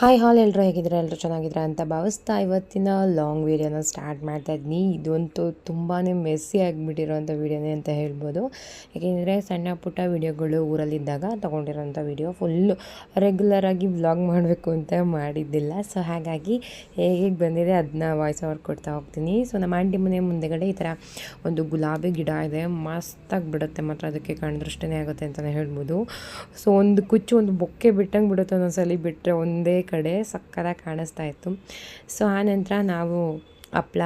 Hi ಹಾಲ್ ಎಲ್ಲರೂ ಹೇಗಿದ್ರೆ ಎಲ್ಲರೂ ಚೆನ್ನಾಗಿದ್ರೆ ಅಂತ ಭಾವಿಸ್ತಾ ಇವತ್ತಿನ ಲಾಂಗ್ ವೀಡಿಯೋನ ಸ್ಟಾರ್ಟ್ ಮಾಡ್ತಾ ಇದ್ದೀನಿ ಇದಂತೂ ತುಂಬಾ ಮೆಸ್ಸಿ ಆಗಿಬಿಟ್ಟಿರೋಂಥ ವೀಡಿಯೋನೇ ಅಂತ ಹೇಳ್ಬೋದು. ಯಾಕೆಂದರೆ ಸಣ್ಣ ಪುಟ್ಟ ವೀಡಿಯೋಗಳು ಊರಲ್ಲಿದ್ದಾಗ ತೊಗೊಂಡಿರೋಂಥ ವೀಡಿಯೋ ಫುಲ್ಲು ರೆಗ್ಯುಲರಾಗಿ ವ್ಲಾಗ್ ಮಾಡಬೇಕು ಅಂತ ಮಾಡಿದ್ದಿಲ್ಲ. ಸೊ ಹಾಗಾಗಿ ಹೇಗೆ ಬಂದಿದೆ ಅದನ್ನ ವಾಯ್ಸ್ ಓವರ್ ಕೊಡ್ತಾ ಹೋಗ್ತೀನಿ. ಸೊ ನಮ್ಮ ಆಂಟಿ ಮನೆ ಮುಂದೆಗಡೆ ಈ ಥರ ಒಂದು ಗುಲಾಬಿ ಗಿಡ ಇದೆ. ಮಸ್ತಾಗಿ ಬಿಡುತ್ತೆ ಮಾತ್ರ ಅದಕ್ಕೆ ಕಣ್ದೃಷ್ಟನೇ ಆಗುತ್ತೆ ಅಂತಲೇ ಹೇಳ್ಬೋದು. ಸೊ ಒಂದು ಕುಚ್ಚು ಒಂದು ಬೊಕ್ಕೆ ಬಿಟ್ಟಂಗೆ ಬಿಡುತ್ತೆ ಒಂದೊಂದ್ಸಲಿ ಬಿಟ್ಟರೆ ಒಂದೇ ಕಡೆ ಸಕ್ಕತ್ತಾಗಿ ಕಾಣಿಸ್ತಾ ಇತ್ತು. ಸೊ ಆನಂತರ ನಾವು ಹಪ್ಳ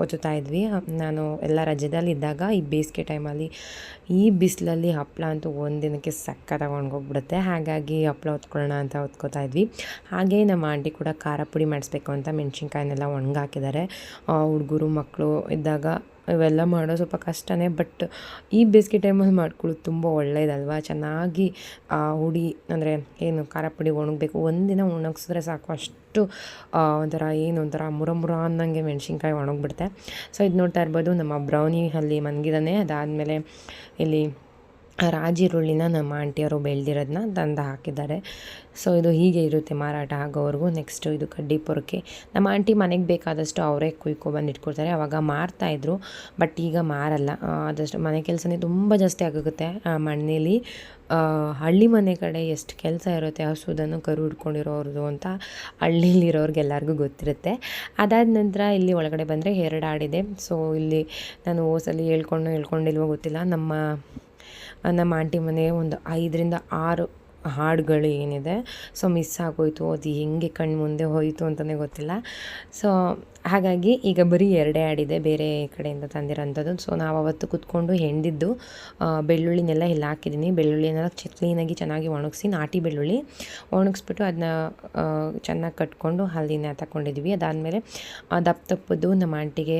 ಓದುತ್ತಾ ಇದ್ವಿ. ನಾನು ಎಲ್ಲ ರಜದಲ್ಲಿ ಇದ್ದಾಗ ಈ ಬೇಸಿಗೆ ಟೈಮಲ್ಲಿ ಈ ಬಿಸಿಲಲ್ಲಿ ಹಪ್ಪಳ ಅಂತೂ ಒಂದಿನಕ್ಕೆ ಸಕ್ಕತ್ತಾಗಿ ಒಣಗೋಗ್ಬಿಡುತ್ತೆ. ಹಾಗಾಗಿ ಹಪ್ಪಳ ಹೊತ್ಕೊಳ್ಳೋಣ ಅಂತ ಹೊತ್ಕೋತಾ ಇದ್ವಿ. ಹಾಗೆ ನಮ್ಮ ಆಂಟಿ ಕೂಡ ಖಾರ ಪುಡಿ ಮಾಡಿಸ್ಬೇಕು ಅಂತ ಮೆಣಸಿನ್ಕಾಯಿನೆಲ್ಲ ಒಣಗಾಕಿದ್ದಾರೆ. ಹುಡುಗರು, ಮಕ್ಕಳು ಇದ್ದಾಗ ಇವೆಲ್ಲ ಮಾಡೋ ಸ್ವಲ್ಪ ಕಷ್ಟನೇ, ಬಟ್ ಈ ಬೇಸಿಗೆ ಟೈಮಲ್ಲಿ ಮಾಡ್ಕೊಳ್ಳೋದು ತುಂಬ ಒಳ್ಳೆಯದಲ್ವಾ ಚೆನ್ನಾಗಿ ಹುಡಿ, ಅಂದರೆ ಏನು ಖಾರ ಪುಡಿ ಒಣಗಬೇಕು. ಒಂದಿನ ಒಣಗಿಸಿದ್ರೆ ಸಾಕು. ಅಷ್ಟು ಒಂಥರ ಏನು ಒಂಥರ ಮುರ ಮುರ ಅನ್ನಂಗೆ ಮೆಣಸಿನ್ಕಾಯಿ ಒಣಗಿಬಿಡುತ್ತೆ. ಸೊ ಇದು ನೋಡ್ತಾ ಇರ್ಬೋದು. ನಮ್ಮ ಬ್ರೌನಿ ಅಲ್ಲಿ ಮನ್ಗಿದಾನೆ. ಅದಾದಮೇಲೆ ಇಲ್ಲಿ ರಾಜಿರುಳ್ಳಿನ ನಮ್ಮ ಆಂಟಿಯವರು ಬೆಳೆದಿರೋದನ್ನ ತಂದು ಹಾಕಿದ್ದಾರೆ. ಸೊ ಇದು ಹೀಗೆ ಇರುತ್ತೆ ಮಾರಾಟ ಆಗೋವರೆಗೂ. ನೆಕ್ಸ್ಟು ಇದು ಕಡ್ಡಿ ಪೊರಕೆ. ನಮ್ಮ ಆಂಟಿ ಮನೆಗೆ ಬೇಕಾದಷ್ಟು ಅವರೇ ಕುಯ್ಕೊಬಂದು ಇಟ್ಕೊಳ್ತಾರೆ. ಆವಾಗ ಮಾರ್ತಾಯಿದ್ರು ಬಟ್ ಈಗ ಮಾರಲ್ಲ. ಆದಷ್ಟು ಮನೆ ಕೆಲಸನೇ ತುಂಬ ಜಾಸ್ತಿ ಆಗುತ್ತೆ ಮಣ್ಣಲ್ಲಿ ಹಳ್ಳಿ ಮನೆ ಕಡೆ ಎಷ್ಟು ಕೆಲಸ ಇರುತ್ತೆ, ಹಸುದನ್ನು ಕರು ಹಿಡ್ಕೊಂಡಿರೋರ್ದು ಅಂತ ಹಳ್ಳಿಲಿರೋರ್ಗೆಲ್ಲರಿಗೂ ಗೊತ್ತಿರುತ್ತೆ. ಅದಾದ ನಂತರ ಇಲ್ಲಿ ಒಳಗಡೆ ಬಂದರೆ ಎರಡು ಆಡಿದೆ. ಸೊ ಇಲ್ಲಿ ನಾನು ಓಸಲ್ಲಿ ಹೇಳ್ಕೊಂಡು ಹೇಳ್ಕೊಂಡಿಲ್ವೋ ಗೊತ್ತಿಲ್ಲ. ನಮ್ಮ ನಮ್ಮ ಆಂಟಿ ಮನೆ ಒಂದು ಐದರಿಂದ ಆರು ಹಾಡುಗಳು ಏನಿದೆ. ಸೊ ಮಿಸ್ ಆಗೋಯಿತು, ಅದು ಹೆಂಗೆ ಕಣ್ಣು ಮುಂದೆ ಹೋಯಿತು ಅಂತಲೇ ಗೊತ್ತಿಲ್ಲ. ಸೊ ಹಾಗಾಗಿ ಈಗ ಬರೀ ಎರಡೇ ಆಡಿದೆ ಬೇರೆ ಕಡೆಯಿಂದ ತಂದಿರೋಂಥದ್ದು. ಸೊ ನಾವು ಅವತ್ತು ಕುತ್ಕೊಂಡು ಹೆಂಡಿದ್ದು ಬೆಳ್ಳುಳ್ಳಿನೆಲ್ಲ ಎಲ್ಲ ಹಾಕಿದ್ದೀನಿ ಬೆಳ್ಳುಳ್ಳಿನೆಲ್ಲ ಕ್ಲೀನಾಗಿ ಚೆನ್ನಾಗಿ ಒಣಗಿಸಿ, ನಾಟಿ ಬೆಳ್ಳುಳ್ಳಿ. ಒಣಗಿಸ್ಬಿಟ್ಟು ಅದನ್ನ ಚೆನ್ನಾಗಿ ಕಟ್ಕೊಂಡು ಹಲ್ಲಿನ ತಗೊಂಡಿದ್ವಿ ಅದಾದಮೇಲೆ ದಪ್ಪ ತಪ್ಪದ್ದು ನಮ್ಮ ಆಂಟಿಗೆ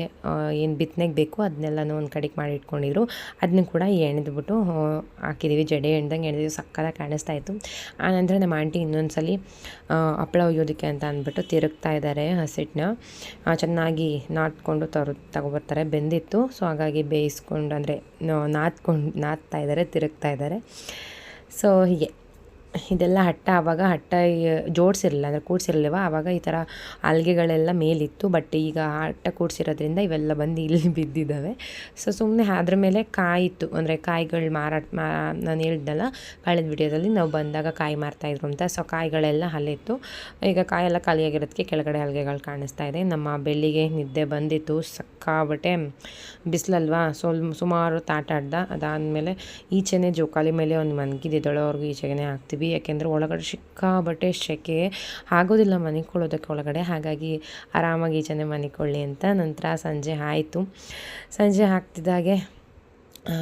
ಏನು ಬಿತ್ತನೆಗೆ ಬೇಕು ಅದನ್ನೆಲ್ಲನೂ ಒಂದು ಕಡೆಗೆ ಮಾಡಿ ಇಟ್ಕೊಂಡಿದ್ರು. ಅದನ್ನ ಕೂಡ ಎಣೆದ್ಬಿಟ್ಟು ಹಾಕಿದ್ದೀವಿ ಜಡೆ ಎಣ್ದಂಗೆ ಎಣ್ದಿದ್ವಿ ಸಕ್ಕದಾಗ ಕಾಣಿಸ್ತಾ ಇತ್ತು. ಆನಂತರ ನಮ್ಮ ಆಂಟಿ ಇನ್ನೊಂದು ಸಲ ಹಪ್ಪಳ ಒಯ್ಯೋದಕ್ಕೆ ಅಂತ ಅಂದ್ಬಿಟ್ಟು ತಿರುಗ್ತಾ ಇದ್ದಾರೆ ಹಸಿಟ್ಟನ್ನ ಚೆನ್ನಾಗಿ ನಾಟ್ಕೊಂಡು ತರು, ತಗೊಬರ್ತಾರೆ. ಬೆಂದಿತ್ತು. ಸೊ ಹಾಗಾಗಿ ಬೇಯಿಸ್ಕೊಂಡು, ಅಂದರೆ, ನಾದ್ಕೊಂಡು, ನಾದ್ತಾ ಇದ್ದಾರೆ, ತಿರುಗ್ತಾ ಇದ್ದಾರೆ. ಸೊ ಹೀಗೆ. ಇದೆಲ್ಲ ಹಟ್ಟ ಆವಾಗ ಹಟ್ಟ ಜೋಡಿಸಿರಲಿಲ್ಲ, ಅಂದರೆ ಕೂಡಿಸಿರಲಿವ ಆವಾಗ ಈ ಥರ ಅಲ್ಗೆಗಳೆಲ್ಲ ಮೇಲಿತ್ತು ಬಟ್ ಈಗ ಹಟ್ಟ ಕೂಡಿಸಿರೋದ್ರಿಂದ ಇವೆಲ್ಲ ಬಂದು ಇಲ್ಲಿ ಬಿದ್ದಿದ್ದಾವೆ. ಸೊ ಸುಮ್ಮನೆ ಅದ್ರ ಮೇಲೆ ಕಾಯಿತ್ತು ಅಂದರೆ ಕಾಯಿಗಳು ಮಾರಾಟ, ಮಾ, ನಾನು ಹೇಳ್ದಲ್ಲ, ಕಳೆದ ವಿಡಿಯೋದಲ್ಲಿ ನಾವು ಬಂದಾಗ ಕಾಯಿ ಮಾರ್ತಾಯಿದ್ರು ಅಂತ. ಸೊ ಕಾಯಿಗಳೆಲ್ಲ ಅಲ್ಲಿತ್ತು ಈಗ ಕಾಯೆಲ್ಲ ಖಾಲಿಯಾಗಿರೋದಕ್ಕೆ ಕೆಳಗಡೆ ಅಲ್ಗೆಗಳು ಕಾಣಿಸ್ತಾ ಇದೆ. ನಮ್ಮ ಬೆಳ್ಳಿಗೆ ನಿದ್ದೆ ಬಂದಿತ್ತು, ಸಕ್ಕಾಬಟ್ಟೆ, ಬಿಸಿಲಲ್ವಾ? ಸೊ, ಸುಮಾರು ತಾಟಾಡ್ದ. ಅದಾದಮೇಲೆ ಈಚೆನೇ ಜೋಕಾಲಿ ಮೇಲೆ ಒಂದು ಮನ್ಗಿದ್ದಿದ್ದಳು ಅವ್ರಿಗೂ ಈಚೆಗೆ ಹಾಕ್ತೀವಿ. ಯಾಕೆಂದರೆ ಒಳಗಡೆ ಸಿಕ್ಕಾಬಟ್ಟೆ ಸೆಕೆ ಆಗೋದಿಲ್ಲ ಮನಿಕೊಳ್ಳೋದಕ್ಕೆ ಒಳಗಡೆ. ಹಾಗಾಗಿ ಆರಾಮಾಗಿ ಈಚೆನೆ ಮನಿಕೊಳ್ಳಿ ಅಂತ ನಂತರ ಸಂಜೆ ಆಯಿತು. ಸಂಜೆ ಹಾಕ್ತಿದ್ದಾಗೆ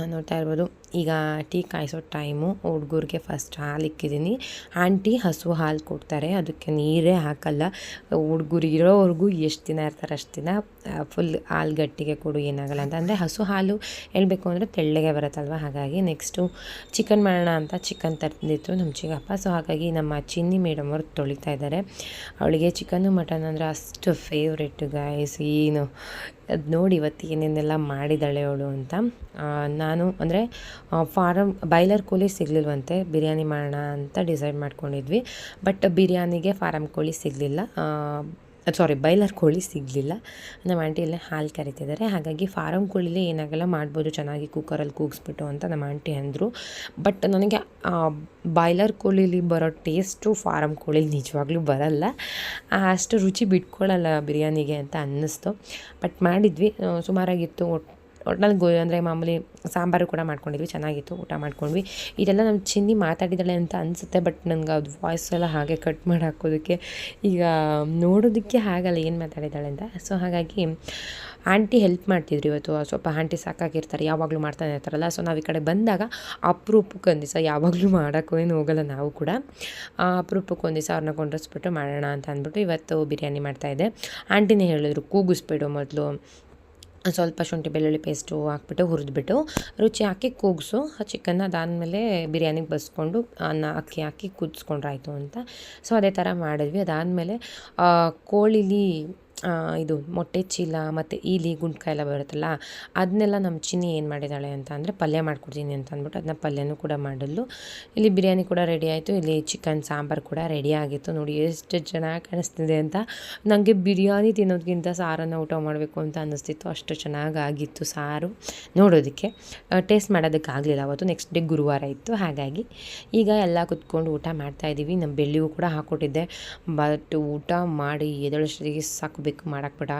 ನೋಡ್ತಾ ಇರ್ಬೋದು. ಈಗ ಟೀ ಕಾಯಿಸೋ ಟೈಮು, ಹುಡುಗರಿಗೆ ಫಸ್ಟ್ ಹಾಲು ಇಕ್ಕಿದ್ದೀನಿ. ಆಂಟಿ ಹಸು ಹಾಲು ಕೊಡ್ತಾರೆ, ಅದಕ್ಕೆ ನೀರೇ ಹಾಕಲ್ಲ. ಹುಡುಗರು ಇರೋವರೆಗೂ ಎಷ್ಟು ದಿನ ಇರ್ತಾರೆ ಅಷ್ಟು ದಿನ ಫುಲ್ ಹಾಲು ಗಟ್ಟಿಗೆ ಕೊಡು, ಏನಾಗಲ್ಲ ಅಂತ. ಅಂದರೆ ಹಸು ಹಾಲು ಹೇಳಬೇಕು ಅಂದರೆ ತೆಳ್ಳಗೆ ಬರುತ್ತಲ್ವ? ಹಾಗಾಗಿ ನೆಕ್ಸ್ಟು ಚಿಕನ್ ಮಾಡೋಣ ಅಂತ ಚಿಕನ್ ತರ್ತಿತ್ತು ನಮ್ಮ ಚಿಕ್ಕಪ್ಪ. ಸೊ ಹಾಗಾಗಿ ನಮ್ಮ ಚಿನ್ನಿ ಮೇಡಮ್ ಅವರು ತೊಳಿತಾ ಇದ್ದಾರೆ. ಅವಳಿಗೆ ಚಿಕನ್ನು ಮಟನ್ ಅಂದರೆ ಅಷ್ಟು ಫೇವ್ರೆಟ್ ಗಾಯಸ್ ಏನು. ಅದು ನೋಡಿ ಇವತ್ತು ಏನೇನೆಲ್ಲ ಮಾಡಿದ್ದಾಳೆ ಅವಳು ಅಂತ. ನಾನು ಅಂದರೆ ಫಾರಮ್ ಬಾಯ್ಲರ್ ಕೋಳಿ ಸಿಗಲಿಲ್ವಂತೆ. ಬಿರಿಯಾನಿ ಮಾಡೋಣ ಅಂತ ಡಿಸೈಡ್ ಮಾಡ್ಕೊಂಡಿದ್ವಿ. ಬಟ್ ಬಿರಿಯಾನಿಗೆ ಫಾರಮ್ ಕೋಳಿ ಸಿಗಲಿಲ್ಲ. ಸಾರಿ ಬೈಲರ್ ಕೋಳಿ ಸಿಗಲಿಲ್ಲ. ನಮ್ಮ ಆಂಟಿ ಹಾಲು ಕರಿತಿದ್ದಾರೆ. ಹಾಗಾಗಿ ಫಾರಮ್ ಕೋಳಿಲಿ ಏನಾಗಲ್ಲ, ಮಾಡ್ಬೋದು. ಚೆನ್ನಾಗಿ ಕುಕ್ಕರಲ್ಲಿ ಕೂಗಿಸ್ಬಿಟ್ಟು ಅಂತ ನಮ್ಮ ಆಂಟಿ ಅಂದರು. ಬಟ್ ನನಗೆ ಬಾಯ್ಲರ್ ಕೋಳಿಲಿ ಬರೋ ಟೇಸ್ಟು ಫಾರಮ್ ಕೋಳಿಲಿ ನಿಜವಾಗ್ಲೂ ಬರಲ್ಲ. ಅಷ್ಟು ರುಚಿ ಬಿಟ್ಕೊಳ್ಳಲ್ಲ ಬಿರಿಯಾನಿಗೆ ಅಂತ ಅನ್ನಿಸ್ತು. ಬಟ್ ಮಾಡಿದ್ವಿ. ಸುಮಾರಾಗಿತ್ತು, ಒಟ್ಟು ಒಟ್ನಲ್ಲಿ ಗೋ, ಅಂದರೆ ಮಾಮೂಲಿ ಸಾಂಬಾರು ಕೂಡ ಮಾಡ್ಕೊಂಡಿದ್ವಿ, ಚೆನ್ನಾಗಿತ್ತು, ಊಟ ಮಾಡ್ಕೊಂಡ್ವಿ. ಇದೆಲ್ಲ ನಮ್ಮ ಚಿನ್ನಿ ಮಾತಾಡಿದಾಳೆ ಅಂತ ಅನಿಸುತ್ತೆ, ಬಟ್ ನನಗೆ ಅದು ವಾಯ್ಸ್ ಎಲ್ಲ ಹಾಗೆ ಕಟ್ ಮಾಡಿ ಹಾಕೋದಕ್ಕೆ ಈಗ ನೋಡೋದಕ್ಕೆ ಆಗಲ್ಲ ಏನು ಮಾತಾಡಿದ್ದಾಳೆ ಅಂತ. ಸೊ ಹಾಗಾಗಿ ಆಂಟಿ ಹೆಲ್ಪ್ ಮಾಡ್ತಿದ್ರು ಇವತ್ತು. ಸ್ವಲ್ಪ ಆಂಟಿ ಸಾಕಾಗಿರ್ತಾರೆ, ಯಾವಾಗಲೂ ಮಾಡ್ತಾನೆ ಇರ್ತಾರಲ್ಲ. ಸೊ ನಾವು ಈ ಕಡೆ ಬಂದಾಗ ಅಪರೂಪಕ್ಕೆ ಒಂದು ದಿವಸ ಯಾವಾಗಲೂ ಮಾಡೋಕ್ಕೂ ಏನು ಹೋಗಲ್ಲ ನಾವು ಕೂಡ. ಅಪರೂಪಕ್ಕೆ ಒಂದು ದಿವಸ ಅವ್ರನ್ನ ಕೊಂಡೋಸ್ಬಿಟ್ಟು ಮಾಡೋಣ ಅಂತ ಅಂದ್ಬಿಟ್ಟು ಇವತ್ತು ಬಿರಿಯಾನಿ ಮಾಡ್ತಾಯಿದ್ದೆ ಆಂಟಿನೇ ಹೇಳಿದ್ರು, ಕೂಗಿಸ್ಬಿಡು ಮೊದಲು. ಸ್ವಲ್ಪ ಶುಂಠಿ ಬೆಳ್ಳುಳ್ಳಿ ಪೇಸ್ಟು ಹಾಕ್ಬಿಟ್ಟು ಹುರಿದ್ಬಿಟ್ಟು ರುಚಿ ಹಾಕಿ ಕೂಗಿಸು. ಆ ಚಿಕನ್ನ ಅದಾದಮೇಲೆ ಬಿರಿಯಾನಿಗೆ ಬಸ್ಕೊಂಡು ಅನ್ನ ಅಕ್ಕಿ ಹಾಕಿ ಕುದಿಸ್ಕೊಂಡ್ರಾಯ್ತು ಅಂತ. ಸೊ ಅದೇ ಥರ ಮಾಡಿದ್ವಿ. ಅದಾದಮೇಲೆ ಕೋಳಿಲಿ ಇದು ಮೊಟ್ಟೆ ಚೀಲ ಮತ್ತು ಈಲಿ ಗುಂಡ್ಕಾಯಿ ಎಲ್ಲ ಬರುತ್ತಲ್ಲ ಅದನ್ನೆಲ್ಲ ನಮ್ಮ ಚಿನ್ನಿ ಏನು ಮಾಡಿದ್ದಾಳೆ ಅಂತ ಅಂದರೆ ಪಲ್ಯ ಮಾಡ್ಕೊಡ್ತೀನಿ ಅಂತ ಅಂದ್ಬಿಟ್ಟು ಅದನ್ನ ಪಲ್ಯನೂ ಕೂಡ ಮಾಡಲು ಇಲ್ಲಿ ಬಿರಿಯಾನಿ ಕೂಡ ರೆಡಿ ಆಯಿತು, ಇಲ್ಲಿ ಚಿಕನ್ ಸಾಂಬಾರು ಕೂಡ ರೆಡಿ ಆಗಿತ್ತು. ನೋಡಿ ಎಷ್ಟು ಚೆನ್ನಾಗಿ ಕಾಣಿಸ್ತಿದೆ ಅಂತ ನನಗೆ ಬಿರಿಯಾನಿ ತಿನ್ನೋದಕ್ಕಿಂತ ಸಾರನ್ನು ಊಟ ಮಾಡಬೇಕು ಅಂತ ಅನ್ನಿಸ್ತಿತ್ತು. ಅಷ್ಟು ಚೆನ್ನಾಗಾಗಿತ್ತು ಸಾರು. ನೋಡೋದಕ್ಕೆ ಟೇಸ್ಟ್ ಮಾಡೋದಕ್ಕಾಗಲಿಲ್ಲ ಅವತ್ತು. ನೆಕ್ಸ್ಟ್ ಡೇ ಗುರುವಾರ ಇತ್ತು, ಹಾಗಾಗಿ ಈಗ ಎಲ್ಲ ಕುತ್ಕೊಂಡು ಊಟ ಮಾಡ್ತಾಯಿದ್ದೀವಿ ನಮ್ಮ ಬೆಳ್ಳಿಗೂ ಕೂಡ ಹಾಕ್ಕೊಟ್ಟಿದ್ದೆ. ಬಟ್ ಊಟ ಮಾಡಿ ಎದಳಷ್ಟೊತ್ತಿಗೆ ಸಾಕಬೇಕು ಮಾಡಾಕ್ಬೇಡ ಬೇಡ.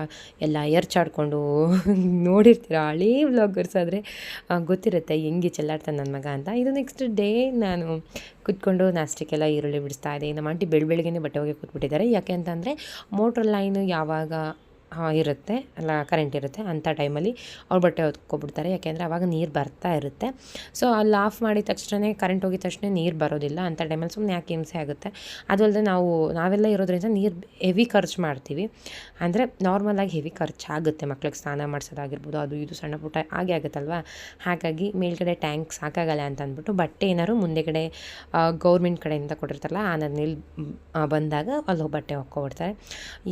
ಎಲ್ಲ ಎರ್ಚಾಡ್ಕೊಂಡು ನೋಡಿರ್ತೀರ? ಹಳೇ ವ್ಲಾಗರ್ಸ್ ಆದರೆ ಗೊತ್ತಿರುತ್ತೆ ಹೆಂಗೆ ಚೆಲ್ಲಾಡ್ತಾನೆ ನನ್ನ ಮಗ ಅಂತ. ಇದು ನೆಕ್ಸ್ಟ್ ಡೇ ನಾನು ಕುತ್ಕೊಂಡು ನಾಷ್ಟಕ್ಕೆಲ್ಲ ಈರುಳ್ಳಿ ಬಿಡಿಸ್ತಾ ಇದ್ದೆ. ನಮ್ಮ ಆಂಟಿ ಬೆಳ್ಬೆಳಗ್ಗೆ ಬಟ್ಟೆ ಹೋಗಿ ಕೂತ್ಬಿಟ್ಟಿದ್ದಾರೆ. ಯಾಕೆ ಅಂತಂದರೆ ಮೋಟ್ರ್ ಲೈನು ಯಾವಾಗ ಇರುತ್ತೆ. ಅಲ್ಲ ಕರೆಂಟ್ ಇರುತ್ತೆ ಅಂಥ ಟೈಮಲ್ಲಿ ಅವ್ರು ಬಟ್ಟೆ ಹೊತ್ಕೊಬಿಡ್ತಾರೆ. ಯಾಕೆಂದರೆ ಅವಾಗ ನೀರು ಬರ್ತಾ ಇರುತ್ತೆ. ಸೊ ಅಲ್ಲಿ ಆಫ್ ಮಾಡಿದ ತಕ್ಷಣ ಕರೆಂಟ್ ಹೋಗಿದ ತಕ್ಷಣ ನೀರು ಬರೋದಿಲ್ಲ ಅಂಥ ಟೈಮಲ್ಲಿ ಸುಮ್ಮನೆ ಯಾಕೆ ಹಿಂಸೆ ಆಗುತ್ತೆ. ಅದು ಅಲ್ಲದೆ ನಾವು, ನಾವೆಲ್ಲ ಇರೋದ್ರಿಂದ ನೀರು ಹೆವಿ ಖರ್ಚು ಮಾಡ್ತೀವಿ. ಅಂದರೆ ನಾರ್ಮಲಾಗಿ ಹೆವಿ ಖರ್ಚು ಆಗುತ್ತೆ. ಮಕ್ಳಿಗೆ ಸ್ನಾನ ಮಾಡಿಸೋದಾಗಿರ್ಬೋದು, ಅದು ಇದು ಸಣ್ಣ ಪುಟ್ಟ ಹಾಗೆ ಆಗುತ್ತಲ್ವ? ಹಾಗಾಗಿ ಮೇಲ್ಗಡೆ ಟ್ಯಾಂಕ್ ಸಾಕಾಗಲ್ಲ ಅಂತ ಅಂದ್ಬಿಟ್ಟು ಬಟ್ಟೆ ಏನಾದ್ರು ಮುಂದೆಗಡೆ ಗೌರ್ಮೆಂಟ್ ಕಡೆಯಿಂದ ಕೊಟ್ಟಿರ್ತಾರಲ್ಲ, ಆ ನದಿನಲ್ಲಿ ಬಂದಾಗ ಅಲ್ಲಿ ಬಟ್ಟೆ ಹಾಕ್ಕೊಬಿಡ್ತಾರೆ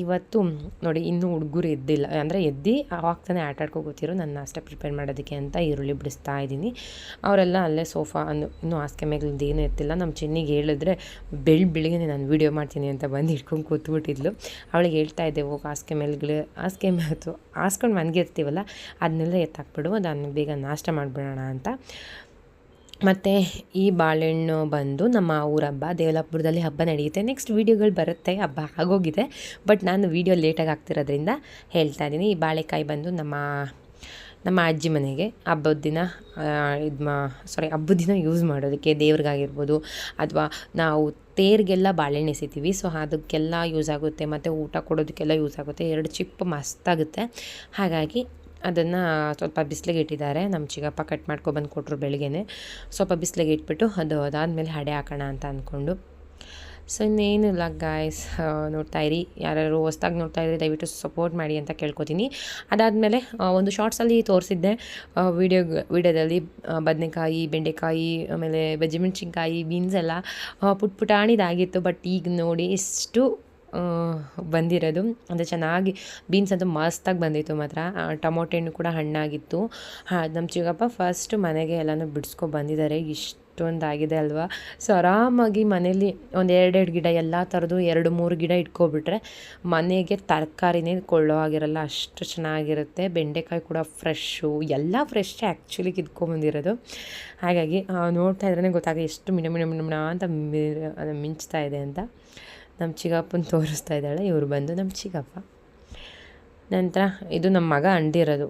ಇವತ್ತು, ನೋಡಿ, ಇನ್ನೂ ಹುಡುಗರು ಎದ್ದಿಲ್ಲ, ಅಂದರೆ ಎದ್ದು ಆಗ್ತಾನೆ ತಾನೇ ಆಟ ಆಡ್ಕೋ ನನ್ನ ನಾಷ್ಟ ಪ್ರಿಪೇರ್ ಮಾಡೋದಕ್ಕೆ ಅಂತ ಈರುಳ್ಳಿ ಬಿಡಿಸ್ತಾ ಇದ್ದೀನಿ ಅವರೆಲ್ಲ ಅಲ್ಲೇ ಸೋಫಾ ಅನ್ನು ಇನ್ನೂ ಹಾಸಿಗೆ ಮೇಲಿಂದ ಏನೂ ಎತ್ತಿಲ್ಲ. ನಮ್ಮ ಚೆನ್ನಿಗೆ ಹೇಳಿದ್ರೆ, ಬೆಳ್ ಬೆಳಿಗ್ಗೆ ನಾನು ವೀಡಿಯೋ ಮಾಡ್ತೀನಿ ಅಂತ ಬಂದು ಹಿಡ್ಕೊಂಡು ಕೂತ್ಬಿಟ್ಟಿದ್ಲು. ಅವಳಿಗೆ ಹೇಳ್ತಾ ಇದ್ದೆ, ಹೋಗಿ ಹಾಸಿಗೆ ಮೇಲ್ಗಳು ಹಾಸಿಗೆ ಮೇಲೆ ಹಾಸ್ಕೊಂಡು ಮನ್ಗಿರ್ತೀವಲ್ಲ ಅದನ್ನೆಲ್ಲ ಎತ್ತಾಕ್ಬಿಡು, ಅದನ್ನು ಬೇಗ ನಾಷ್ಟ ಮಾಡಿಬಿಡೋಣ ಅಂತ. ಮತ್ತು ಈ ಬಾಳೆಹಣ್ಣು ಬಂದು ನಮ್ಮ ಊರ ಹಬ್ಬ, ದೇವಲಾಪುರದಲ್ಲಿ ಹಬ್ಬ ನಡೆಯುತ್ತೆ. ನೆಕ್ಸ್ಟ್ ವೀಡಿಯೋಗಳು ಬರುತ್ತೆ, ಹಬ್ಬ ಆಗೋಗಿದೆ. ಬಟ್ ನಾನು ವೀಡಿಯೋ ಲೇಟಾಗಿ ಆಗ್ತಿರೋದ್ರಿಂದ ಹೇಳ್ತಾ ಇದ್ದೀನಿ ಈ ಬಾಳೆಕಾಯಿ ಬಂದು ನಮ್ಮ ನಮ್ಮ ಅಜ್ಜಿ ಮನೆಗೆ ಹಬ್ಬದ ದಿನ ಇದು ಮಾ ಸಾರಿ ಹಬ್ಬದ ದಿನ ಯೂಸ್ ಮಾಡೋದಕ್ಕೆ ದೇವ್ರಿಗಾಗಿರ್ಬೋದು, ಅಥವಾ ನಾವು ತೇರಿಗೆಲ್ಲ ಬಾಳೆಹಣ್ಣು ಎಸಿತೀವಿ. ಸೊ ಅದಕ್ಕೆಲ್ಲ ಯೂಸ್ ಆಗುತ್ತೆ. ಮತ್ತು ಊಟ ಕೊಡೋದಕ್ಕೆಲ್ಲ ಯೂಸ್ ಆಗುತ್ತೆ. ಎರಡು ಚಿಪ್ಪು ಮಸ್ತಾಗುತ್ತೆ. ಹಾಗಾಗಿ ಅದನ್ನು ಸ್ವಲ್ಪ ಬಿಸಿಲಿಗೆ ಇಟ್ಟಿದ್ದಾರೆ. ನಮ್ಮ ಚಿಕ್ಕಪ್ಪ ಕಟ್ ಮಾಡ್ಕೊಬಂದು ಕೊಟ್ಟರು ಬೆಳಗ್ಗೆನೆ. ಸ್ವಲ್ಪ ಬಿಸಿಲಿಗೆ ಇಟ್ಬಿಟ್ಟು ಅದು ಅದಾದಮೇಲೆ ಹಡೆ ಹಾಕೋಣ ಅಂತ ಅಂದ್ಕೊಂಡು ಸೊ ಇನ್ನೇನಿಲ್ಲ ಗಾಯ್ಸ್ ನೋಡ್ತಾ ಇರಿ. ಯಾರು ಹೊಸ್ದಾಗಿ ನೋಡ್ತಾ ಇರಿ ದಯವಿಟ್ಟು ಸಪೋರ್ಟ್ ಮಾಡಿ ಅಂತ ಕೇಳ್ಕೊತೀನಿ. ಅದಾದಮೇಲೆ ಒಂದು ಶಾರ್ಟ್ಸಲ್ಲಿ ತೋರಿಸಿದ್ದೆ. ವೀಡಿಯೋ ವೀಡಿಯೋದಲ್ಲಿ ಬದನೆಕಾಯಿ ಬೆಂಡೆಕಾಯಿ ಆಮೇಲೆ ಬೆಜ್ಜಿಮೆಣ್ಸಿನ್ಕಾಯಿ ಬೀನ್ಸ್ ಎಲ್ಲ ಪುಟ್ ಪುಟಾಣಿದಾಗಿತ್ತು. ಬಟ್ ಈಗ ನೋಡಿ ಎಷ್ಟು ಆ, ಬಂದಿರೋದು. ಅಂದರೆ ಚೆನ್ನಾಗಿ ಬೀನ್ಸ್ ಅಂತೂ ಮಸ್ತಾಗಿ ಬಂದಿತ್ತು ಮಾತ್ರ. ಟೊಮೊಟೊ ಹಣ್ಣು ಕೂಡ ಹಣ್ಣಾಗಿತ್ತು. ಹಾಂ, ನಮ್ಮ ಚಿಕ್ಕಪ್ಪ ಫಸ್ಟ್ ಮನೆಗೆ ಎಲ್ಲನೂ ಬಿಡಿಸ್ಕೊ ಬಂದಿದ್ದಾರೆ. ಇಷ್ಟೊಂದು ಆಗಿದೆ ಅಲ್ವಾ? ಸೊ ಆರಾಮಾಗಿ ಮನೇಲಿ ಒಂದು ಎರಡೆರಡು ಗಿಡ, ಎಲ್ಲ ಥರದ್ದು ಎರಡು, ಮೂರು ಗಿಡ ಇಟ್ಕೊಬಿಟ್ರೆ ಮನೆಗೆ ತರಕಾರಿನೇ ಕೊಳ್ಳೋ ಆಗಿರಲ್ಲ ಅಷ್ಟು ಚೆನ್ನಾಗಿರುತ್ತೆ. ಬೆಂಡೆಕಾಯಿ ಕೂಡ ಫ್ರೆಶ್ಶು, ಎಲ್ಲ ಫ್ರೆಶ್ ಆ್ಯಕ್ಚುಲಿ ಕಿತ್ಕೊಂಬಂದಿರೋದು ಹಾಗಾಗಿ ನೋಡ್ತಾ ಇದ್ರೇ ಗೊತ್ತಾಗ ಎಷ್ಟು ಮಿಣ ಮಿಣ ಮಿಣ ಅಂತ ಮಿಂಚ್ತಾ ಇದೆ ಅಂತ. ನಮ್ಮ ಚಿಕ್ಕಪ್ಪನ ತೋರಿಸ್ತಾ ಇದ್ದಾಳೆ, ಇವರು ಬಂದು ನಮ್ಮ ಚಿಕ್ಕಪ್ಪ ನಂತರ ಇದು ನಮ್ಮ ಮಗ ಅಂಡಿರೋದು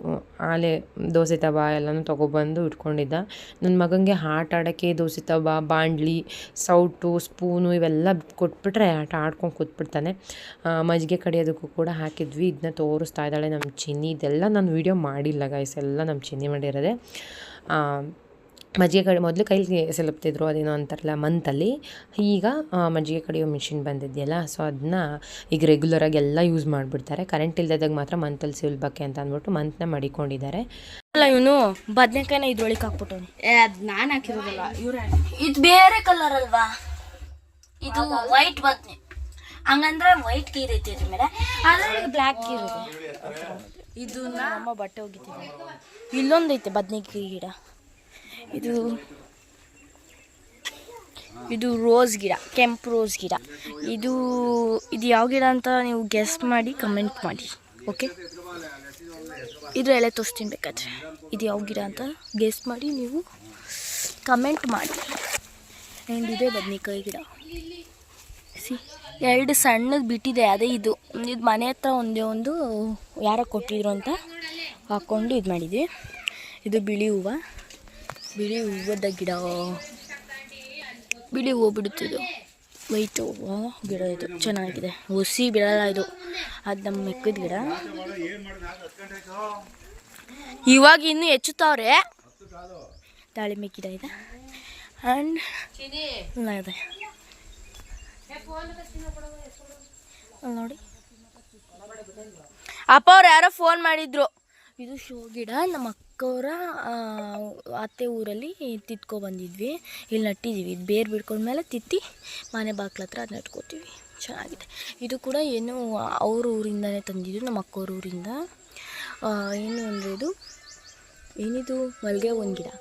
ಆಲೆ, ದೋಸೆ ತವ ಎಲ್ಲನೂ ತೊಗೊಬಂದು ಇಟ್ಕೊಂಡಿದ್ದ. ನನ್ನ ಮಗನಿಗೆ ಆಟ ಆಡೋಕ್ಕೆ ದೋಸೆ ತವ, ಬಾಂಡ್ಲಿ, ಸೌಟು, ಸ್ಪೂನು ಇವೆಲ್ಲ ಕೊಟ್ಬಿಟ್ರೆ ಆಟ ಆಡ್ಕೊಂಡು ಕೂತ್ಬಿಡ್ತಾನೆ. ಮಜ್ಜಿಗೆ ಕಡಿಯೋದಕ್ಕೂ ಕೂಡ ಹಾಕಿದ್ವಿ. ಇದನ್ನ ತೋರಿಸ್ತಾ ಇದ್ದಾಳೆ ನಮ್ಮ ಚಿನ್ನಿ. ಇದೆಲ್ಲ ನಾನು ವೀಡಿಯೋ ಮಾಡಿಲ್ಲ ಗೈಸ್ ಎಲ್ಲ ನಮ್ಮ ಚಿನ್ನಿ ಮಾಡಿರೋದೆ. ಮಜ್ಜಿಗೆ ಕಡಿ ಮೊದಲು ಕೈಲಿ ಸಿಲುಪ್ತಿದ್ರು ಅದೇನೋ ಅಂತಾರಲ್ಲ ಮಂತಲ್ಲಿ. ಈಗ ಮಜ್ಜಿಗೆ ಕಡಿಯೋ ಮಿಷಿನ್ ಬಂದಿದೆಯಲ್ಲ ಸೊ ಅದನ್ನ ಈಗ ರೆಗ್ಯುಲರಾಗಿ ಎಲ್ಲ ಯೂಸ್ ಮಾಡಿಬಿಡ್ತಾರೆ. ಕರೆಂಟ್ ಇಲ್ಲದಾಗ ಮಾತ್ರ ಮಂತಲ್ಲಿ ಸಿಲ್ಬಕ್ಕೆ ಅಂತ ಅಂದ್ಬಿಟ್ಟು ಮಂತ್ನ ಮಡಿಕೊಂಡಿದ್ದಾರೆ. ಅಲ್ಲ ಇವನು ಬದನೆಕಾಯಿನ ಇದ್ರೊಳಗೆ ಹಾಕ್ಬಿಟ್ಟು ಏ ಅದು ನಾನು ಹಾಕಿರೋದಲ್ಲ. ಇವ್ರೆ ಇದು ಬೇರೆ ಕಲರ್ ಅಲ್ವಾ? ಇದು ವೈಟ್ ಬದನೆ. ಹಂಗಂದ್ರೆ ವೈಟ್ ಕೀರ್ ಐತಿ ಮೇಲೆ. ಆದ್ರೆ ಬ್ಲ್ಯಾಕ್ ಕೀರ್ ಇದೆ. ಇದು ನಮ್ಮ ಬಟ್ಟೆ ಹೋಗಿದ್ದೀವಿ ಇಲ್ಲೊಂದೈತೆ ಬದನೆಕಾಯಿ ಗಿಡ. ಇದು ಇದು ರೋಸ್ ಗಿಡ, ಕೆಂಪು ರೋಸ್ ಗಿಡ. ಇದು ಇದು ಯಾವ ಗಿಡ ಅಂತ ನೀವು ಗೆಸ್ ಮಾಡಿ ಕಮೆಂಟ್ ಮಾಡಿ ಓಕೆ ಇದು ಎಲೆ ತೋರಿಸ್ತೀನಿ ಬೇಕಾದ್ರೆ. ಇದು ಯಾವ ಗಿಡ ಅಂತ ಗೆಸ್ ಮಾಡಿ ನೀವು ಕಮೆಂಟ್ ಮಾಡಿ. ಆ್ಯಂಡ್ ಇದೇ ಬದ್ನೆಕಾಯಿ ಗಿಡ. ಸಿ ಎರಡು ಸಣ್ಣದು ಬಿಟ್ಟಿದೆ, ಅದೇ ಇದು. ಇದು ಮನೆ ಹತ್ರ ಒಂದೇ ಒಂದು, ಯಾರೋ ಕೊಟ್ಟಿದ್ರು ಅಂತ ಹಾಕ್ಕೊಂಡು ಇದು ಮಾಡಿದ್ವಿ ಇದು ಬಿಳಿ ಹೂವು. ಬಿಳಿ ಹೂವದ ಗಿಡ. ಬಿಳಿ ಹೂವು ಬಿಡುತ್ತಿದ್ದು ವೈಟ್ ಗಿಡ ಇದು. ಚೆನ್ನಾಗಿದೆ. ಹುಸಿ ಬಿಡಲ್ಲ ಇದು. ಅದು ನಮ್ಮ ಮೆಕ್ಕದ ಗಿಡ. ಇವಾಗ ಇನ್ನೂ ಹೆಚ್ಚುತ್ತವ್ರೆ. ದಾಳಿಂಬೆ ಗಿಡ ಇದೆ. ಆ್ಯಂಡ್ ಇದೆ ನೋಡಿ. ಅಪ್ಪ ಅವ್ರು ಯಾರೋ ಫೋನ್ ಮಾಡಿದ್ರು. ಇದು ಶೋ ಗಿಡ, ನಮ್ಮ ಅಕ್ಕವರ ಅತ್ತೆ ಊರಲ್ಲಿ ತಿತ್ಕೊ ಬಂದಿದ್ವಿ ಇಲ್ಲಿ ನಟ್ಟಿದ್ದೀವಿ ಇದು ಬೇರು ಬಿಡ್ಕೊಂಡ್ಮೇಲೆ ತಿತ್ತಿ ಮನೆ ಬಾಗ್ಲ ಹತ್ರ ಅದು ನಟ್ಕೋತೀವಿ ಚೆನ್ನಾಗಿದೆ. ಇದು ಕೂಡ ಏನು ಅವ್ರ ಊರಿಂದನೇ ತಂದಿದ್ದು, ನಮ್ಮ ಅಕ್ಕವ್ರ ಊರಿಂದ. ಏನು ಅಂದರೆ ಇದು, ಏನಿದು? ಮಲ್ಲಿಗೆ ಒಂದು ಗಿಡ.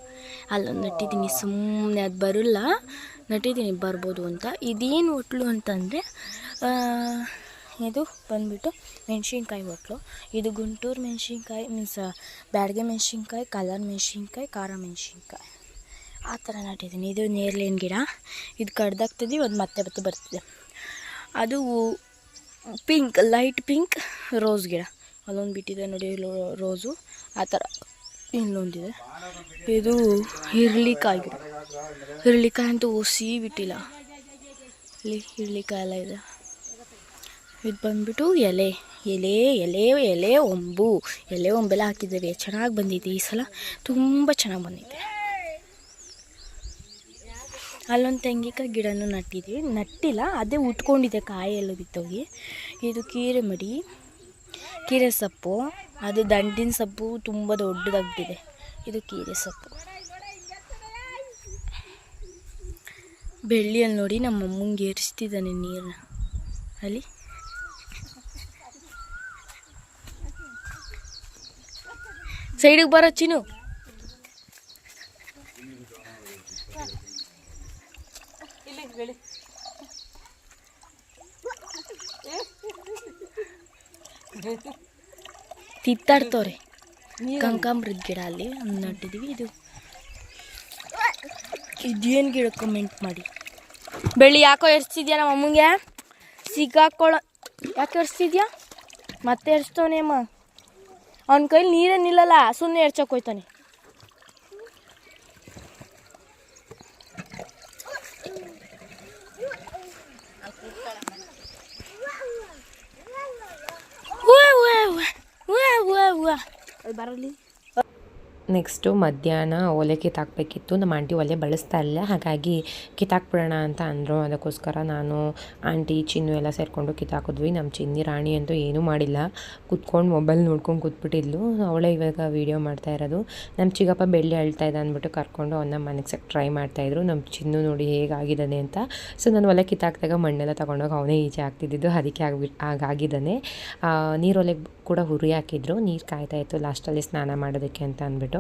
ಅಲ್ಲೊಂದು ನಟ್ಟಿದ್ದೀನಿ. ಸುಮ್ಮನೆ ಅದು ಬರಲ್ಲ. ನಟ್ಟಿದ್ದೀನಿ, ಬರ್ಬೋದು ಅಂತ. ಇದೇನು ಒಟ್ಲು ಅಂತಂದರೆ ಇದು ಬಂದ್ಬಿಟ್ಟು ಮೆಣಸಿನ್ಕಾಯಿ ಒಟ್ಲು ಇದು ಗುಂಟೂರು ಮೆಣಸಿನ್ಕಾಯಿ ಮೀನ್ಸ್ ಬ್ಯಾಡಗೆ ಮೆಣಸಿನ್ಕಾಯಿ ಕಲರ್ ಮೆಣಸಿನ್ಕಾಯಿ, ಖಾರ ಮೆಣಸಿನ್ಕಾಯಿ. ಆ ಥರ ನಟ್ಟಿದ್ದೀನಿ ಇದು ನೇರ್ಲೇನು ಗಿಡ. ಇದು ಕಡ್ದಾಗ್ತದೆ ಒಂದು ಮತ್ತೆ ಮತ್ತೆ ಬರ್ತಿದೆ. ಅದು ಪಿಂಕ್, ಲೈಟ್ ಪಿಂಕ್ ರೋಸ್ ಗಿಡ. ಅಲ್ಲೊಂದು ಬಿಟ್ಟಿದೆ ನೋಡಿ ರೋಸು. ಆ ಥರ ಇನ್ನೊಂದಿದೆ. ಇದು ಹಿರ್ಲಿಕಾಯಿ ಗಿಡ. ಹಿರ್ಲಿಕಾಯಿ ಅಂತೂ ಬಿಟ್ಟಿಲ್ಲ. ಇಲ್ಲಿ ಹಿರ್ಲಿಕಾಯಿ ಎಲ್ಲ ಇದೆ. ಇದು ಬಂದ್ಬಿಟ್ಟು ಎಲೆ ಎಲೆ ಎಲೆ ಎಲೆ ಒಂಬು, ಎಲೆ ಒಂಬೆಲ್ಲ ಹಾಕಿದ್ದೇವೆ. ಚೆನ್ನಾಗಿ ಬಂದಿದೆ ಈ ಸಲ. ತುಂಬ ಚೆನ್ನಾಗಿ ಬಂದಿದೆ. ಅಲ್ಲೊಂದು ತೆಂಗಿಕಾಯಿ ಗಿಡನೂ ನಟ್ಟಿದ್ವಿ ನಟ್ಟಿಲ್ಲ, ಅದೇ ಉಟ್ಕೊಂಡಿದೆ ಕಾಯಿ ಎಲ್ಲ ಬಿತ್ತೋಗಿ ಇದು ಕೀರೆ ಮಡಿ, ಕೀರೆ ಸೊಪ್ಪು. ಅದು ದಂಡಿನ ಸೊಪ್ಪು, ತುಂಬ ದೊಡ್ಡದಾಗ್ಬಿಟ್ಟಿದೆ. ಇದು ಕೀರೆ ಸೊಪ್ಪು. ಬೆಳ್ಳಿಯಲ್ಲಿ ನೋಡಿ ನಮ್ಮ ಏರಿಸ್ತಿದ್ದಾನೆ ನೀರನ್ನ. ಅಲ್ಲಿ? ಸೈಡಿಗೆ ಬರೋ ಚಿನ್ನು. ತಿತ್ತಾಡ್ತವ್ರೆ. ಕಂಕಾಂಬ್ರದ ಗಿಡ ಅಲ್ಲಿ ನಟ್ಟಿದ್ದೀವಿ ನಟ್ಟಿದೀವಿ. ಇದು ಇದೇನು ಗಿಡ ಕಮೆಂಟ್ ಮಾಡಿ. ಬೆಳ್ಳಿ ಯಾಕೋ ಎರ್ಸ್ತಿದ್ಯಾ ನಮ್ಮ ಅಮ್ಮಂಗೆ? ಸಿಕ್ಕಾಕೊಳ್ಳ ಯಾಕೆ ಎರ್ಸ್ತಿದ್ಯಾ ಮತ್ತೆ ಎರ್ಸ್ತವನೆ ಅಮ್ಮ? ಅವನ ಕೈಲಿ ನೀರೇ ನಿಲ್ಲಲ್ಲ ಸುಮ್ಮನೆ ಎರ್ಚಕ್ಕೆ ಹೋಯ್ತಾನೆ ಬರಲಿ. ನೆಕ್ಸ್ಟು ಮಧ್ಯಾಹ್ನ ಒಲೆ ಕಿತ್ತಾಕ್ಬೇಕಿತ್ತು. ನಮ್ಮ ಆಂಟಿ ಒಲೆ ಬಳಸ್ತಾ ಇಲ್ಲ ಹಾಗಾಗಿ ಕಿತ್ತಾಕ್ಬಿಡೋಣ ಅಂತ ಅಂದರು. ಅದಕ್ಕೋಸ್ಕರ ನಾನು, ಆಂಟಿ, ಚಿನ್ನು ಎಲ್ಲ ಸೇರಿಕೊಂಡು ಕಿತ್ತಾಕಿದ್ವಿ. ನಮ್ಮ ಚಿನ್ನಿ, ರಾಣಿ ಅಂತೂ ಏನೂ ಮಾಡಿಲ್ಲ. ಕುತ್ಕೊಂಡು ಮೊಬೈಲ್ ನೋಡ್ಕೊಂಡು ಕೂತ್ಬಿಟ್ಟಿದ್ಲು. ಅವಳೇ ಇವಾಗ ವೀಡಿಯೋ ಮಾಡ್ತಾ ಇರೋದು. ನಮ್ಮ ಚಿಕ್ಕಪ್ಪ ಬೆಳ್ಳಿ ಅಳ್ತಾ ಇದೆ ಅಂದ್ಬಿಟ್ಟು ಕರ್ಕೊಂಡು ಅವನ್ನ ಮನೆಗೆ ಟ್ರೈ ಮಾಡ್ತಾಯಿದ್ರು ನಮ್ಮ ಚಿನ್ನು ನೋಡಿ ಹೇಗಾಗಿದ್ದಾನೆ ಅಂತ. ಸೊ ನಾನು ಒಲೆ ಕಿತ್ತಾಕ್ದಾಗ ಮಣ್ಣೆಲ್ಲ ತೊಗೊಂಡೋಗಿ ಅವನೇ ಈಚೆ ಆಗ್ತಿದ್ದು ಅದಕ್ಕೆ ಆಗ್ಬಿ, ಹಾಗಾಗಿದ್ದಾನೆ. ನೀರೊಲೆಗೆ ಕೂಡ ಹುರಿ ಹಾಕಿದ್ರು. ನೀರು ಕಾಯ್ತಾ ಇತ್ತು. ಲಾಸ್ಟಲ್ಲಿ ಸ್ನಾನ ಮಾಡೋದಕ್ಕೆ ಅಂತ ಅಂದ್ಬಿಟ್ಟು.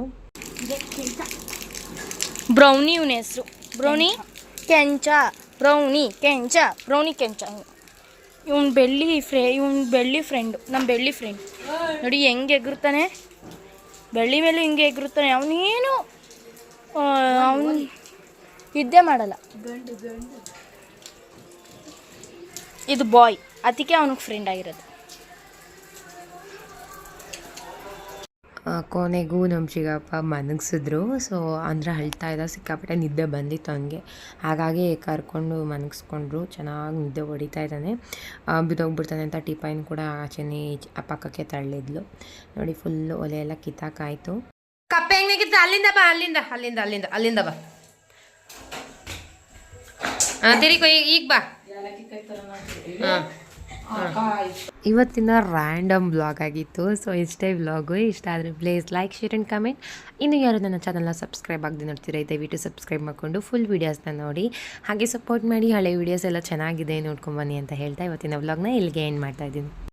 ಬ್ರೌನಿ ಇವನ ಹೆಸರು. ಬ್ರೌನಿ? ಕೆಂಚ. ಬ್ರೌನಿ ಕೆಂಚ ಬ್ರೌನಿ ಕೆಂಚ. ಇವನ್ ಬೆಳ್ಳಿ ಫ್ರೇ ಇವನ್ ಬೆಳ್ಳಿ ಫ್ರೆಂಡು ನಮ್ಮ ಬೆಳ್ಳಿ ಫ್ರೆಂಡ್ ನೋಡಿ ಹೆಂಗೆ ಎಗ್ರುತ್ತಾನೆ. ಬೆಳ್ಳಿ ಮೇಲೆ ಹಿಂಗೆ ಎಗ್ರುತ್ತಾನೆ. ಅವನೇನು ಅವನು ಇದ್ದೇ ಮಾಡಲ್ಲ. ಇದು ಬಾಯ್ ಅದಕ್ಕೆ ಅವನಿಗೆ ಫ್ರೆಂಡ್ ಆಗಿರೋದು. ಕೊನೆಗೂ ನಮ್ಮ ಚಿಕ್ಕಪ್ಪ ಮನಗ್ಸಿದ್ರು. ಸೊ ಅಂದರೆ ಅಳ್ತಾ ಇದ್ದ ಸಿಕ್ಕಾಪಟ್ಟೆ ನಿದ್ದೆ ಬಂದಿತ್ತು ಹಂಗೆ. ಹಾಗಾಗಿ ಕರ್ಕೊಂಡು ಮನಗಿಸ್ಕೊಂಡ್ರು. ಚೆನ್ನಾಗಿ ನಿದ್ದೆ ಹೊಡಿತಾ ಇದ್ದಾನೆ. ಬಿದ್ದೋಗ್ಬಿಡ್ತಾನೆ ಅಂತ ಟಿಫೈನ್ ಕೂಡ ಆಚೆನೇ ಪಕ್ಕಕ್ಕೆ ತಳ್ಳಿದ್ಲು. ನೋಡಿ ಫುಲ್ ಒಲೆ ಎಲ್ಲ ಕಿತ್ತಾಕಾಯ್ತು. ಕಪ್ಪೆ ಹೆಂಗ್ ಕಿತ್ತ ಅಲ್ಲಿಂದ ಬಾ ಅಲ್ಲಿಂದ ಅಲ್ಲಿಂದ ಅಲ್ಲಿಂದ ಅಲ್ಲಿಂದ ಬಾ. ಹಾಂ ತಿರಿಕೊ ಈಗ ಈಗ ಬಾ. ಹಾ. ಇವತ್ತಿನ ರ್ಯಾಂಡಮ್ ಬ್ಲಾಗ್ ಆಗಿತ್ತು. ಸೊ ಇಷ್ಟೇ ವ್ಲಾಗು ಇಷ್ಟ ಆದರೆ please like share and comment ಇನ್ನು ಯಾರು ನನ್ನ ಚಾನಲ್ನ ಸಬ್ಸ್ಕ್ರೈಬ್ ಆಗದೆ ನೋಡ್ತೀರಾ, ದಯವಿಟ್ಟು ಸಬ್ಸ್ಕ್ರೈಬ್ ಮಾಡಿಕೊಂಡು ಫುಲ್ ವೀಡಿಯೋಸ್ನ ನೋಡಿ. ಹಾಗೆ ಸಪೋರ್ಟ್ ಮಾಡಿ, ಹಳೆ ವೀಡಿಯೋಸ್ ಎಲ್ಲ ಚೆನ್ನಾಗಿದೆ ನೋಡ್ಕೊಂಬನ್ನಿ ಅಂತ ಹೇಳ್ತಾ ಇವತ್ತಿನ ವ್ಲಾಗ್ನ ಇಲ್ಲಿಗೆ ಏನು ಮಾಡ್ತಾ ಇದ್ದೀನಿ.